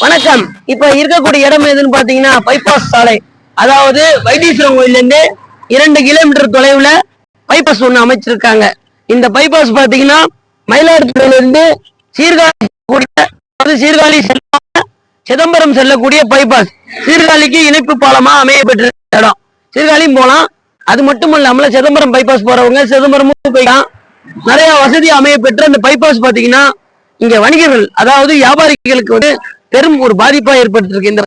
வணக்கம். இப்ப இருக்கக்கூடிய இடம் எதுன்னு பாத்தீங்கன்னா பைபாஸ் சாலை. அதாவது வைத்தீஸ்வரன் கோயில இருந்து இரண்டு கிலோமீட்டர் தொலைவுல பைபாஸ் ஒண்ணு அமைச்சிருக்காங்க. இந்த பைபாஸ் பாத்தீங்கன்னா மயிலாடுதுறையில இருந்து சீர்காழி கூடிய அதாவது சீர்காழி செல்லாம சிதம்பரம் செல்லக்கூடிய பைபாஸ் சீர்காழிக்கு இணைப்பு பாலமா அமைய பெற்ற இடம். சீர்காழியும் போலாம். அது மட்டும் இல்லாமல சிதம்பரம் பைபாஸ் போறவங்க சிதம்பரமும் போய்க்கலாம். நிறைய வசதி அமைய பெற்ற அந்த பைபாஸ் பாத்தீங்கன்னா இங்க வணிகர்கள் அதாவது வியாபாரிகளுக்கு வந்து பெரும் ஒரு பாதிப்பா ஏற்பட்டிருக்கு இந்த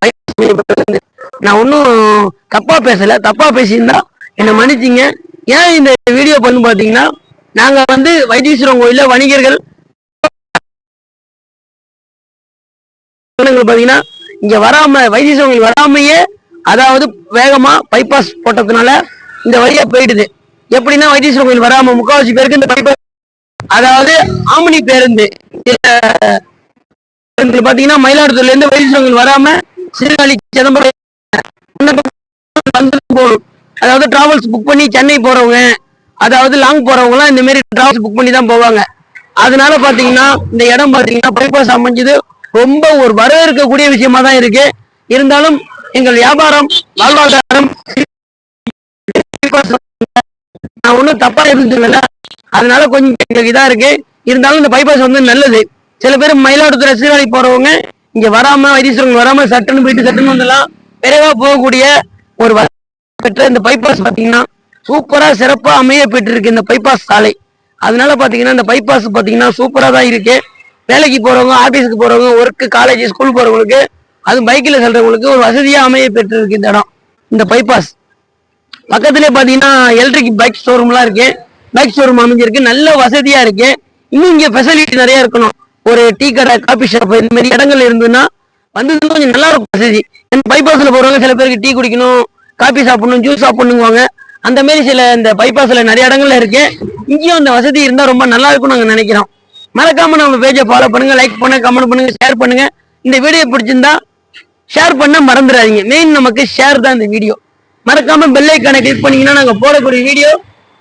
நான் ஒன்றும் தப்பா பேசல. தப்பா பேசியிருந்தா என்னை மன்னிச்சிங்க. ஏன் இந்த வீடியோ பண்ணு பாத்தீங்கன்னா நாங்க வந்து வைத்தீஸ்வரன் கோயில்ல வணிகர்கள் பாத்தீங்கன்னா இங்க வராம வைத்தீஸ்வரன் கோயில் வராமையே அதாவது வேகமா பைபாஸ் போட்டதுனால இந்த வழியா போயிடுது. எப்படின்னா வைத்தீஸ்வரன் கோயில் வராம முக்காவாசி பேருக்கு இந்த பைபாஸ் அதாவது ஆமணி பேருந்து பாத்தீங்கன்னா மயிலாடுதுறையில இருந்து வைத்தீஸ்வரன் வராம சீர்காழி சிதம்பரம் போகணும் அதாவது டிராவல்ஸ் புக் பண்ணி சென்னை போறவங்க அதாவது லாங் போறவங்க எல்லாம் இந்த மாதிரி டிராவல்ஸ் புக் பண்ணி தான் போவாங்க. அதனால பாத்தீங்கன்னா இந்த இடம் பாத்தீங்கன்னா பைபாஸ் அமைஞ்சது. ரொம்ப ஒரு வரவேற்கக்கூடிய விஷயமா தான் இருக்கு. இருந்தாலும் எங்கள் வியாபாரம் வாழ்வாதாரம் நான் ஒன்றும் தப்பா எதுவும் அதனால கொஞ்சம் எங்களுக்கு இதா இருக்கு. இருந்தாலும் இந்த பைபாஸ் வந்து நல்லது. சில பேர் மயிலாடுதுறை சீர்காழி போறவங்க இங்க வராம வைத்தீஸ்வரன் வராம சட்டுன்னு போயிட்டு சட்டுன்னு வந்துலாம் விரைவா போகக்கூடிய ஒரு பெற்ற இந்த பைபாஸ் பாத்தீங்கன்னா சூப்பரா சிறப்பா அமைய பெற்றிருக்கு இந்த பைபாஸ் சாலை. அதனால பாத்தீங்கன்னா இந்த பைபாஸ் பாத்தீங்கன்னா சூப்பரா தான் இருக்கு. வேலைக்கு போறவங்க ஆபீஸ்க்கு போறவங்க ஒர்க்கு காலேஜ் ஸ்கூல் போறவங்களுக்கு அது பைக்கில் செல்றவங்களுக்கு ஒரு வசதியா அமைய பெற்றிருக்கு இந்த இடம் இந்த பைபாஸ் பக்கத்துலேயே பாத்தீங்கன்னா எலக்ட்ரிக் பைக் ஷோரூம்லாம் இருக்கு. பைக் ஷோரூம் அமைஞ்சிருக்கு. நல்ல வசதியா இருக்கு. இன்னும் இங்க ஃபெசிலிட்டி நிறைய இருக்கணும். ஒரு டீ கடை காபி ஷாப் இந்த மாதிரி இடங்கள் இருந்ததுன்னா வந்ததுன்னா கொஞ்சம் நல்லா இருக்கும் வசதி. பைபாஸில் பைபாஸ்ல போறவங்க சில பேருக்கு டீ குடிக்கணும் காபி சாப்பிடணும் ஜூஸ் சாப்பிடணுங்குவாங்க. அந்த மாதிரி சில இந்த பைபாஸ்ல நிறைய இடங்கள்ல இருக்கு இங்கேயும் அந்த வசதி இருந்தா ரொம்ப நல்லா இருக்கும்னு நாங்க நினைக்கிறோம். மறக்காம நம்ம பேஜை ஃபாலோ பண்ணுங்க லைக் பண்ணுங்க கமெண்ட் பண்ணுங்க ஷேர் பண்ணுங்க. இந்த வீடியோ பிடிச்சிருந்தா ஷேர் பண்ண மறந்துடாதீங்க. மெயின் நமக்கு ஷேர் தான் இந்த வீடியோ மறக்காம பெல்லைக்கான கிளிக் பண்ணீங்கன்னா நாங்க போடக்கூடிய வீடியோ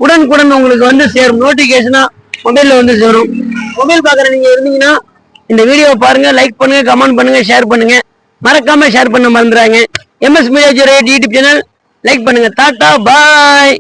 உடனுக்குடன் உங்களுக்கு வந்து சேரும். நோட்டிபிகேஷனா மொபைல்ல வந்து சேரும். மொபைல் பாக்குற நீங்க இருந்தீங்கன்னா இந்த வீடியோவை பாருங்க லைக் பண்ணுங்க கமெண்ட் பண்ணுங்க ஷேர் பண்ணுங்க. மறக்காம ஷேர் பண்ண மறந்துறாங்க. MS media YouTube channel like பண்ணுங்க. Tata bye